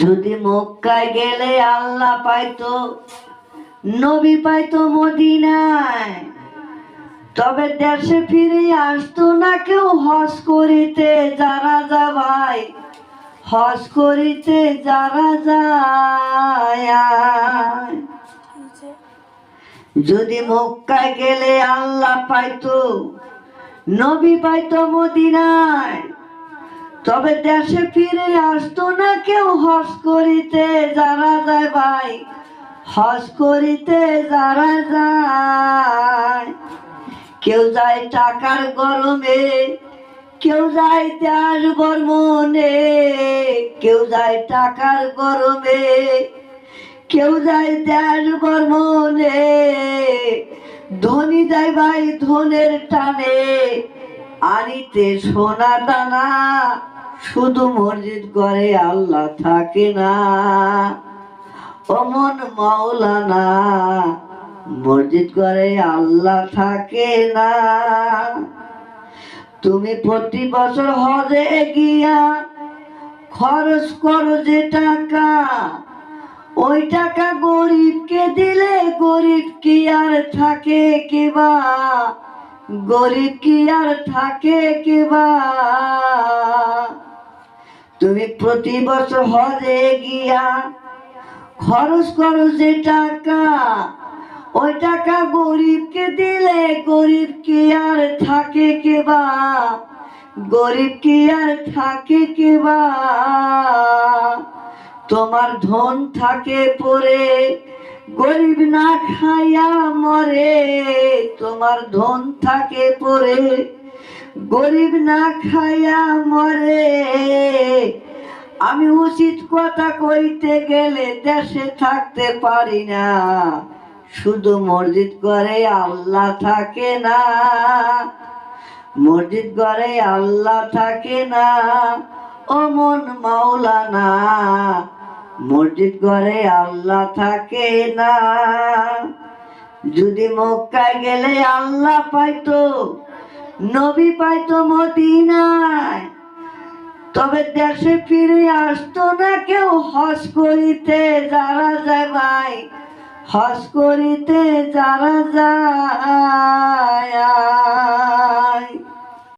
যদি মক্কায় গেলে আল্লাহ পাইতো, নবী পাইতো মদিনায়, তবে দেশে ফিরে আসতো না কেউ। হজ করিতে যারা যা ভাই হজ করিতে যারা যায়। যদি মক্কায় গেলে আল্লাহ পাইতো, নবী পাইতো মদিনায় তবে দেশে ফিরে আসতো না কেউ হস করিতে যারা যায় ভাই। হস করিতে যারা যায়, কেউ যায় টাকার গরমে, কেউ যায় দেশ বর্মনে কেউ যায় টাকার গরমে, কেউ যায় দেশ বর্মনে ধনী যায় ভাই ধনের টানে, আনিতে সোনা দানা শুধু মসজিদ করে আল্লাহ থাকে না। অমন মাওলানা, মসজিদ করে আল্লাহ থাকে না। তুমি প্রতি বছর হজে গিয়া খরচ করো যে টাকা, ওই টাকা গরিবকে দিলে গরিব কি আর থাকে কেবা? গরিব কি আর থাকে কেবা? তুমি প্রতি বছর হজে গিয়া খরচ করো যে টাকা, ওই টাকা গরিবকে দিলে গরিব কি আর থাকে কে বা? গরিব কি আর থাকে কেবা তোমার ধন থাকে পরে, গরিব না খাইয়া মরে, তোমার ধন থাকে পরে। গরিব না খাইয়া মরে। আমি উচিত কথা কইতে গেলে দেশে থাকতে পারি না। শুধু মসজিদ করে আল্লাহ থাকে না। মসজিদ করে আল্লাহ থাকে না। ও মন মাওলানা, মসজিদ ঘরে আল্লাহ থাকে না। যদি মক্কায় গেলে আল্লাহ পাইতো নবী পাইতো মদিনায়। তবে দেশে ফিরে আসতো না কেউ। হস করিতে যারা যায় ভাই, হজ করিতে যারা যায়।